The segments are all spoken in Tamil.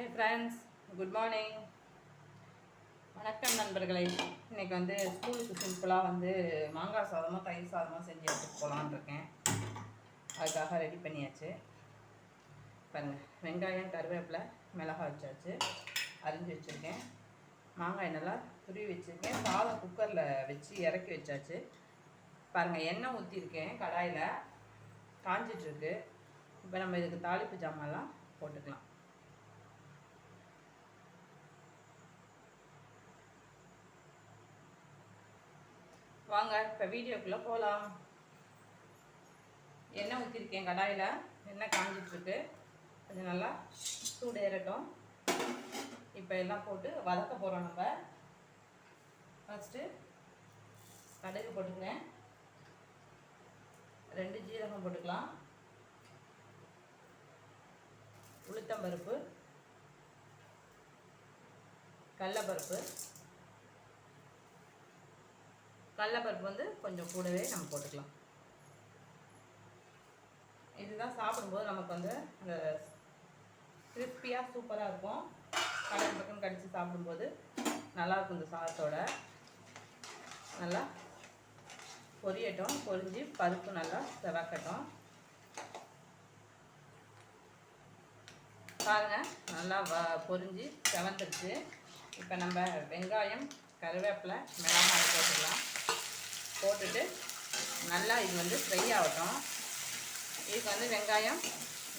ஹாய் ஃப்ரெண்ட்ஸ் குட் மார்னிங் வணக்கம் நண்பர்களே. இன்றைக்கி வந்து ஸ்கூலுக்கு சிம்பிளாக வந்து மாங்காய் சாதமாக தயிர் சாதமாக செஞ்சு எடுத்துட்டு போகலான்னு இருக்கேன். அதுக்காக ரெடி பண்ணியாச்சு. பாருங்கள் வெங்காயம் கருவேப்பிலை மிளகாய் வச்சாச்சு. அரிஞ்சு வச்சுருக்கேன். மாங்காய் நல்லா துருவி வச்சுருக்கேன். சாதம் குக்கரில் வச்சு இறக்கி வச்சாச்சு. பாருங்கள் எண்ணெய் ஊற்றிருக்கேன் கடாயில். காஞ்சிட்ருக்கு இப்போ நம்ம இதுக்கு தாளிப்பு ஜாமான்லாம் போட்டுக்கலாம். வாங்க இப்போ வீடியோக்குள்ளே போகலாம் எண்ணெய் ஊற்றிருக்கேன் கடாயில். எண்ணெய் காஞ்சிட்ருக்கு. கொஞ்சம் நல்லா சூடு ஏறட்டும் இப்போ எல்லாம் போட்டு வதக்க போகிறோம் நம்ம. ஃபஸ்ட்டு கடுகு போட்டுக்கிறேன். ரெண்டு ஜீரகம் போட்டுக்கலாம். உளுத்தம்பருப்பு கடலப்பருப்பு. கடலப்பருப்பு வந்து கொஞ்சம் கூடவே நம்ம போட்டுக்கலாம். இதுதான் சாப்பிடும்போது நமக்கு வந்து அந்த கிறிஸ்பியாக சூப்பராக இருக்கும். கடல் பக்கம் கடித்து சாப்பிடும்போது நல்லாயிருக்கும் இந்த சாதத்தோட. நல்லா பொரியட்டும் பொரிஞ்சு பருப்பு நல்லா செவக்கட்டும். பாருங்க நல்லா வ பொரிஞ்சு செவந்துருச்சு. இப்போ நம்ம வெங்காயம் கருவேப்பிலை மிளகாய் போட்டுக்கலாம். போட்டுட்டு நல்லா இது வந்து ஃப்ரை ஆகட்டும். இதுக்கு வந்து வெங்காயம்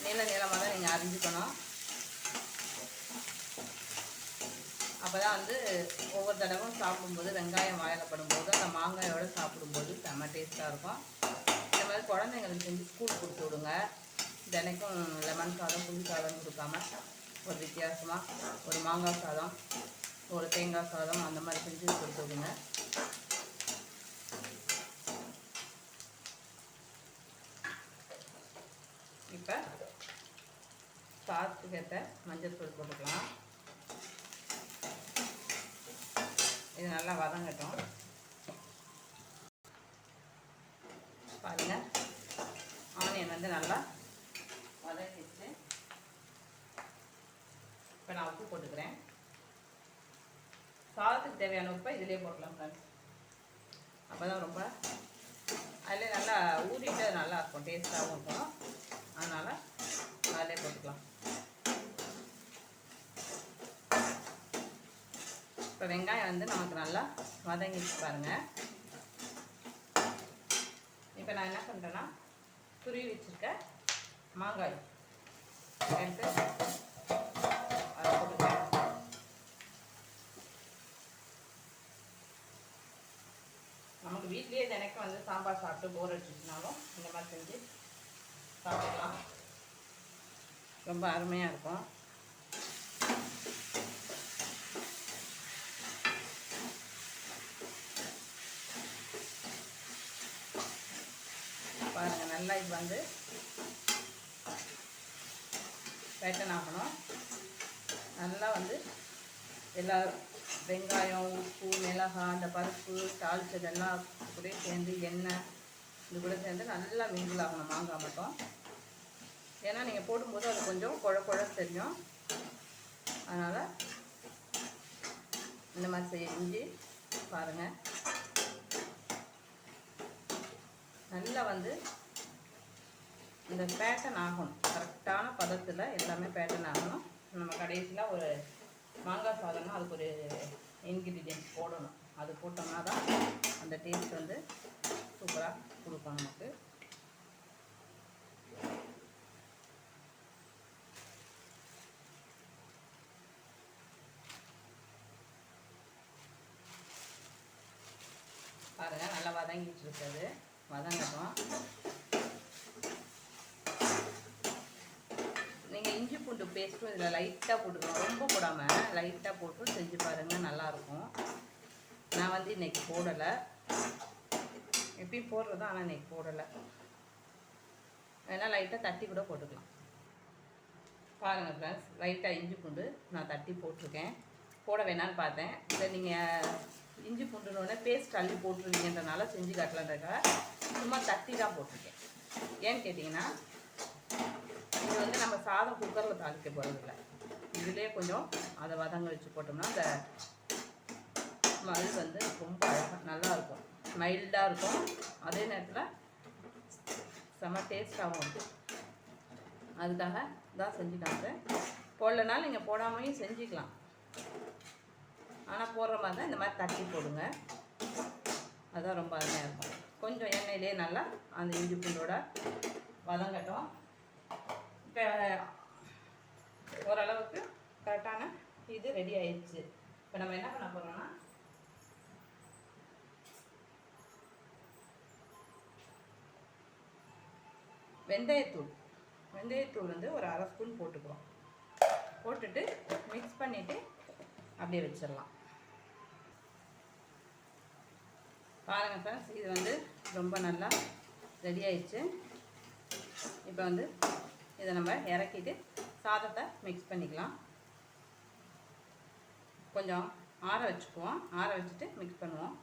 நீள நீளமாக தான் நீங்கள் அரிஞ்சுக்கணும். அப்போ தான் வந்து ஒவ்வொரு தடவும் சாப்பிடும்போது வெங்காயம் வாயிலப்படும் போது அந்த மாங்காயோடு சாப்பிடும்போது செம்ம டேஸ்ட்டாக இருக்கும். இந்த மாதிரி குழந்தைங்களுக்கு செஞ்சு ஸ்கூல் கொடுத்து விடுங்க. தினைக்கும் லெமன் சாதம் புளி சாதம் கொடுக்காம ஒரு வித்தியாசமாக ஒரு மாங்காய் சாதம் ஒரு தேங்காய் சாதம் அந்த மாதிரி செஞ்சு கொடுத்து விடுங்க இப்போ சாத்துக்கேற்ற மஞ்சள் தூள் போட்டுக்கலாம். இது நல்லா வதங்கட்டும். பாருங்க. ஆனியன் வந்து நல்லா வதங்கிடுச்சு இப்போ நான் உப்பு போட்டுக்கிறேன் சாதத்துக்கு தேவையான உப்பை இதிலே போடலாம் ஃப்ரெண்ட்ஸ் அப்போ தான் ரொம்ப அதில் நல்லா ஊறிட்டு அது நல்லா இருக்கும் டேஸ்ட்டாகவும் இருக்கும். அதனால் அதிலே போட்டுக்கலாம். இப்போ வெங்காயம் வந்து நமக்கு நல்லா வதங்கிட்டு பாருங்கள் இப்போ நான் என்ன பண்ணுறேன்னா துருவி வச்சுருக்க மாங்காய் எடுத்து வீட்லேயே தினைக்கும் வந்து சாம்பார் சாப்பிட்டு போர் அடிச்சுச்சுனாலும் இந்த மாதிரி செஞ்சு சாப்பிடலாம் ரொம்ப அருமையாக இருக்கும். பாருங்கள் நல்லா இது வந்து பேட்டன் ஆகணும். நல்லா வந்து எல்லா வெங்காயம் உப்பு மிளகாய் அந்த பருப்பு தாளிச்சதெல்லாம் கூட சேர்ந்து எண்ணெய் இது கூட சேர்ந்து நல்லா மிங்கிள் ஆகணும் மாங்காய் மட்டும். ஏன்னா நீங்கள் போடும்போது அது கொஞ்சம் குழ குழ தெரியும். அதனால் இந்த மாதிரி செஞ்சு பாருங்கள் நல்லா வந்து இந்த பேட்டன் ஆகணும். கரெக்டான பதத்தில் எல்லாமே பேட்டன் ஆகணும். நம்ம கடைசியில் ஒரு மாங்காய் சாதம்னா அதுக்கு ஒரு இன்க்ரீடியன்ஸ் போடணும். அது போட்டோம்னா தான் அந்த டேஸ்ட் வந்து சூப்பராக கொடுக்கும் நமக்கு. பாருங்கள் நல்லா வதங்கிட்டு இருக்குது வதங்கட்டும். நீங்கள் இஞ்சி பூண்டு பேஸ்ட்டும் இதில் லைட்டாக போட்டுக்கணும். ரொம்ப போடாமல் லைட்டாக போட்டு செஞ்சு பாருங்கள் நல்லாயிருக்கும் நான் வந்து இன்றைக்கி போடலை. எப்பயும் போடுறது ஆனால் இன்றைக்கி போடலை. வேணால் லைட்டாக தட்டி கூட போட்டுக்கலாம். பாருங்கள் ஃப்ரெண்ட்ஸ் லைட்டாக இஞ்சி பூண்டு நான் தட்டி போட்டிருக்கேன். போட வேணான்னு பார்த்தேன். இதை நீங்கள் இஞ்சி பூண்டுனோடனே பேஸ்ட் அள்ளி போட்டுருவீங்கன்றனால செஞ்சு காட்டலான்றக்காக சும்மா தட்டி தான் போட்டிருக்கேன். ஏன்னு கேட்டிங்கன்னா இது வந்து நம்ம சாதம் குக்கரில் தாளிக்க போகிறதில்ல இதுலேயே கொஞ்சம் அதை வதங்க வச்சு போட்டோம்னா அந்த மாதிரி வந்து ரொம்ப அழகாக நல்லா இருக்கும். மைல்டாக இருக்கும் அதே நேரத்தில் செம்ம டேஸ்ட்டாகவும் இருக்கும் அதுக்காக தான் செஞ்சு காட்டுறேன் போடலனாலும் நீங்கள் போடாமையும் செஞ்சுக்கலாம். ஆனால் போடுற மாதிரி தான் இந்த மாதிரி தட்டி போடுங்க. அதுதான் ரொம்ப அருமையாக இருக்கும். கொஞ்சம் எண்ணெயிலே நல்லா அந்த இஞ்சி பூண்டோட வதங்கட்டும். இப்போ ஓரளவுக்கு கரெக்டான இது ரெடி ஆயிடுச்சு. இப்போ நம்ம என்ன பண்ண போகிறோம்னா வெந்தயத்தூள். வெந்தயத்தூள் வந்து ஒரு அரை ஸ்பூன் போட்டுக்கிறோம் போட்டுட்டு மிக்ஸ் பண்ணிவிட்டு அப்படியே வச்சிடலாம். பாருங்கள் ஃப்ரெண்ட்ஸ் இது வந்து ரொம்ப நல்லா ரெடி ஆயிடுச்சு. இப்போ வந்து இதை நம்ம இறக்கிட்டு சாதத்தை மிக்ஸ் பண்ணிக்கலாம். கொஞ்சம் ஆற வச்சுக்குவோம். ஆற வச்சுட்டு மிக்ஸ் பண்ணுவோம்.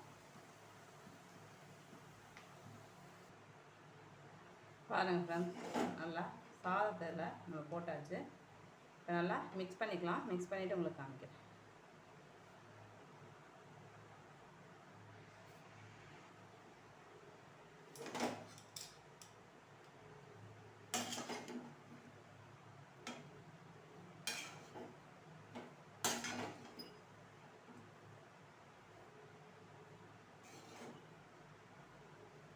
பாருங்கள் ஃப்ரெண்ட்ஸ் நல்லா சாதத்தில் நம்ம போட்டாச்சு. இப்போ நல்லா மிக்ஸ் பண்ணிக்கலாம். மிக்ஸ் பண்ணிவிட்டு உங்களுக்கு காமிக்கிறேன்.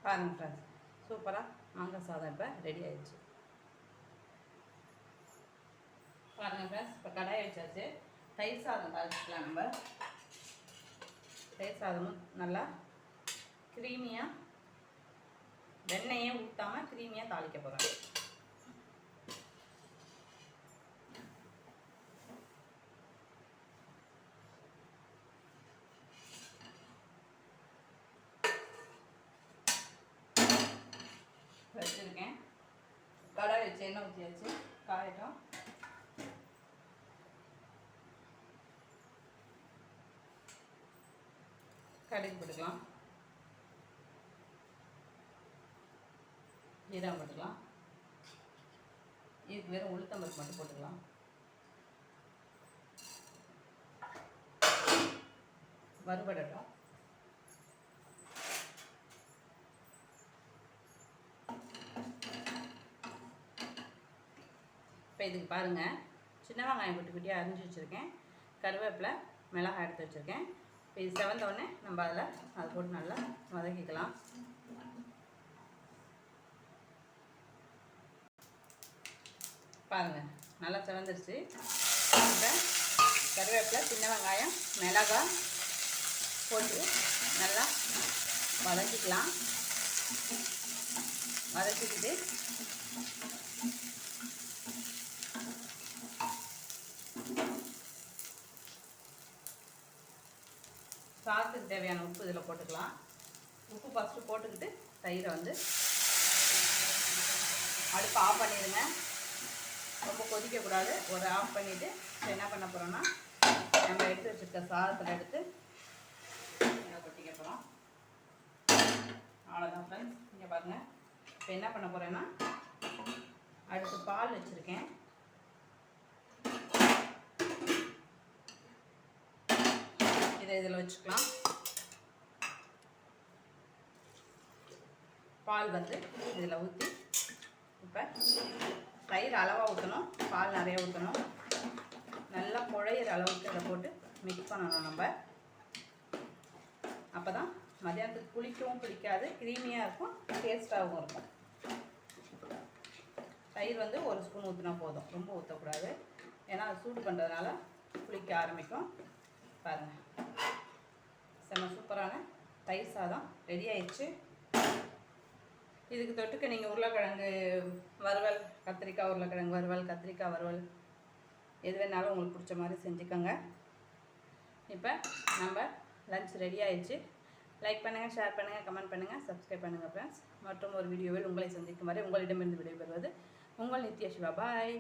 பாருங்கள் ஃப்ரெண்ட்ஸ் சூப்பராக மாங்காய் சாதம் இப்போ ரெடி ஆயிடுச்சு. பாருங்கள் ஃப்ரெண்ட்ஸ் இப்போ கடாயை வச்சாச்சு. தயிர் சாதம் தாளிச்சிக்கலாம் நம்ம. தயிர் சாதமும் நல்லா க்ரீமியாக வெண்ணெயே ஊற்றாமல் க்ரீமியாக தாளிக்க போகிறேன் வச்சுருக்கேன் கடாய் வச்சு எண்ணெய் ஊற்றியாச்சு காயட்டும். கடுகு போட்டுக்கலாம். ஜீரகம் போட்டுக்கலாம். இதுக்கு வெறும் உளுத்தம்பருப்பு மட்டும் போட்டுக்கலாம். வறுபடட்டும். இப்போ இதுக்கு பாருங்கள் சின்ன வெங்காயம் குட்டி குட்டியாக அரிஞ்சு வச்சுருக்கேன். கருவேப்பிலை மிளகாய் எடுத்து வச்சுருக்கேன். இப்போ இது செவந்தோடனே நம்ம அதில் அதை போட்டு நல்லா வதக்கிக்கலாம். பாருங்கள் நல்லா செவந்துருச்சு. கருவேப்பிலை சின்ன வெங்காயம் மிளகாய் போட்டு நல்லா வதக்கிக்கலாம். வதக்கிக்கிட்டு சாதத்துக்கு தேவையான உப்பு இதில் போட்டுக்கலாம். உப்பு ஃபஸ்ட்டு போட்டுக்கிட்டு தயிரை வந்து அடுப்பு ஆஃப் பண்ணிடுங்க. ரொம்ப கொதிக்கக்கூடாது. ஒரு ஆஃப் பண்ணிவிட்டு என்ன பண்ண போகிறோன்னா நம்ம எடுத்து வச்சுருக்க சாதத்தில் எடுத்து கொட்டிக்க போகிறோம் அவ்வளோதான் ஃப்ரெண்ட்ஸ் இங்கே பாருங்கள் இப்போ என்ன பண்ண போகிறேன்னா அடுத்து பால் வச்சுருக்கேன். இதில் வச்சுக்கலாம். பால் வந்து இதில் ஊற்றி இப்போ தயிர் அளவாக ஊற்றணும் பால் நிறைய ஊற்றணும் நல்லா குழையிற அளவுக்கு இதை போட்டு மிக்ஸ் பண்ணணும் நம்ம. அப்போ தான் மதியானத்துக்கு புளிக்கவும் பிடிக்காது க்ரீமியாக இருக்கும் டேஸ்ட்டாகவும் இருக்கும். தயிர் வந்து ஒரு ஸ்பூன் ஊற்றினா போதும் ரொம்ப ஊற்றக்கூடாது ஏன்னா அது சூடு பண்ணுறதுனால புளிக்க ஆரம்பிக்கும். பாருங்கள் செம்ம சூப்பரான தயிர் சாதம் ரெடி ஆயிடுச்சு. இதுக்கு தொட்டுக்க நீங்கள் உருளைக்கிழங்கு வறுவல் கத்திரிக்காய் உருளைக்கிழங்கு வறுவல் கத்திரிக்காய் வறுவல் எது வேணாலும் உங்களுக்கு பிடிச்ச மாதிரி செஞ்சுக்கோங்க. இப்போ நம்ம லஞ்ச் ரெடி ஆயிடுச்சு. லைக் பண்ணுங்கள் ஷேர் பண்ணுங்கள் கமெண்ட் பண்ணுங்கள் சப்ஸ்கிரைப் பண்ணுங்கள் ஃப்ரெண்ட்ஸ் மற்றும் ஒரு வீடியோவில் உங்களை சந்திக்கும் வரை உங்களிடமிருந்து விடைபெறுவது உங்கள் நித்யா சிவா. பாய்